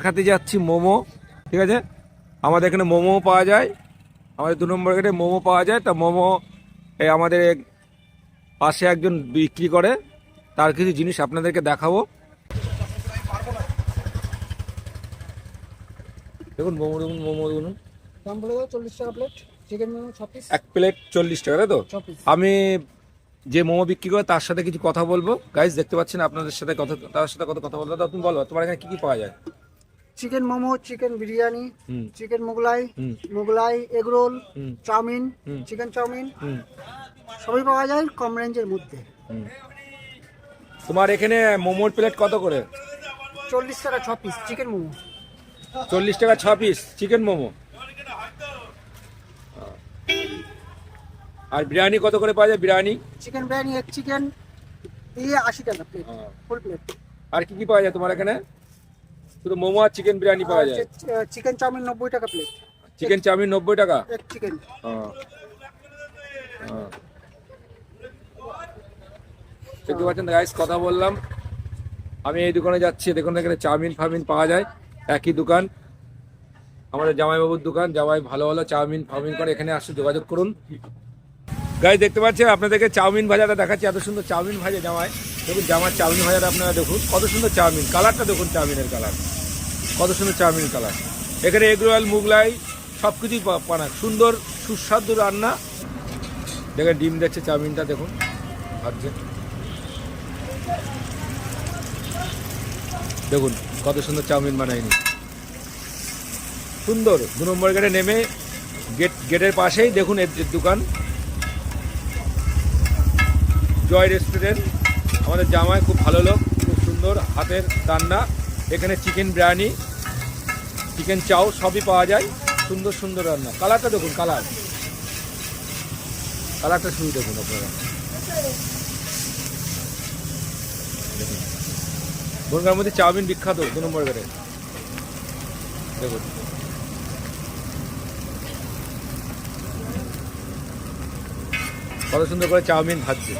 দেখাতে যাচ্ছি মোমো ঠিক আছে? আমাদের এখানে মোমো পাওয়া যায়। আমাদের দু নম্বর গেটে মোমো পাওয়া যায়। তা মোমো এই আমাদের পাশে একজন বিক্রি করে। তার কিছু জিনিস আপনাদেরকে দেখাবো। দেখুন মোমো দেখুন মোমো দেখুন। দাম বলে চল্লিশ টাকা প্লেট চিকেন মোমো ছ পিস এক প্লেট চল্লিশ টাকা তাই তো? আমি যে মোমো বিক্রি করে তার সাথে কিছু কথা বলব। গাইজ দেখতে পাচ্ছেন আপনাদের সাথে কথা তার সাথে কত কথা বলব? তুমি বলো তোমার এখানে কি কি পাওয়া যায়? Chicken momo chicken biryani chicken mughlai mughlai egg roll chowmein chicken chowmein সবই পাওয়া যায় কম রেঞ্জের মধ্যে। তোমার এখানে মোমোর প্লেট কত করে? চল্লিশ টাকা ছ পিস চিকেন মোমো। চল্লিশ টাকা ছ পিস চিকেন মোমো। আর বিরিয়ানি কত করে পাওয়া যায় বিরিয়ানি? চিকেন বিরিয়ানি এক চিকেন দিয়ে আশি টাকা প্লেট ফুল প্লেট আর কি কি পাওয়া যায় তোমার এখানে? শুধু মোমো আর চিকেন বিরিয়ানি পাওয়া যায়। চিকেন চাউমিন নব্বই টাকা প্লেট চিকেন চাউমিন নব্বই টাকা? এক চিকেন হ্যাঁ। হ্যাঁ। দেখতে পাচ্ছেন গাইস কথা বললাম। আমি এই দোকানে যাচ্ছি দেখুন এখানে চাউমিন ফাউমিন পাওয়া যায়। একই দোকান। আমাদের জামাইবাবুর দোকান। জামাই ভালো ভালো চাউমিন ফাউমিন করে এখানে আসতে যোগাযোগ করুন। গাই দেখতে পাচ্ছেন, আপনাদেরকে চাউমিন ভাজাটা দেখাচ্ছি। এত সুন্দর চাউমিন ভাজা জামায়। দেখুন, জামার চাউমিন ভাজাটা আপনারা দেখুন। কত সুন্দর চাউমিন। কালারটা দেখুন চাউমিনের কালার। কত সুন্দর চাউমিন কালার। এখানে এগ রোয়াল মুগলাই সব কিছুই পানা সুন্দর, সুস্বাদু রান্না। দেখেন, ডিম দিচ্ছে চাউমিনটা, দেখুন। ভাবছে দেখুন, কত সুন্দর চাউমিন বানায়নি। সুন্দর। দু নম্বর গেটে নেমে গেট গেটের পাশেই দেখুন এর দোকান। জয় রেস্টুরেন্ট। আমাদের জামাই খুব ভালো লোক, খুব সুন্দর, হাতের রান্না। এখানে চিকেন বিরিয়ানি, চিকেন চাও সবই পাওয়া যায়। সুন্দর সুন্দর রান্না। কালারটা দেখুন, কালার। কালারটা শুরু দেখুন আপনারা। বনগার মধ্যে চাউমিন বিখ্যাত, দু নম্বর গেটে দেখুন। কত সুন্দর করে চাউমিন ভাজছে।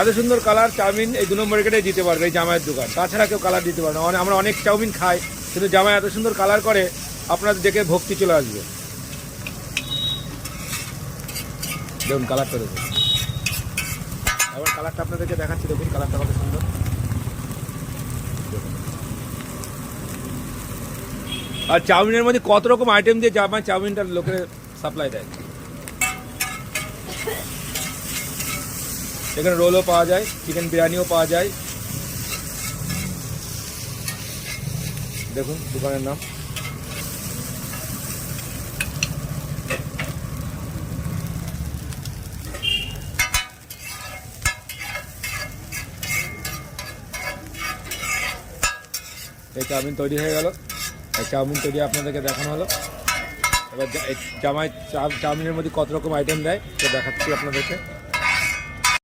এত সুন্দর কালার চাউমিন এই দু নম্বর গেটে দিতে পারবে এই জামাইয়ের দোকান। তাছাড়া কেউ কালার দিতে পারবে না। আমরা অনেক চাউমিন খাই, কিন্তু জামাই এত সুন্দর কালার করে, আপনাদের দেখে ভক্তি চলে আসবে। দেখুন কালারটা দেখুন। এবার কালারটা আপনাদেরকে দেখাচ্ছি, দেখুন কালারটা কত সুন্দর। আর চাউমিনের মধ্যে কত রকম আইটেম দিয়ে জামাই চাউমিনটা লোকের সাপ্লাই দেয়? এখানে রোলও পাওয়া যায়, চিকেন বিরিয়ানিও পাওয়া যায়। দেখুন দোকানের নাম। এই চাউমিন তৈরি হয়ে গেল। এই চাউমিন তৈরি আপনাদেরকে দেখানো হলো। এবার জামাই চাউমিনের মধ্যে কত রকম আইটেম দেয় তো দেখাচ্ছি আপনাদেরকে।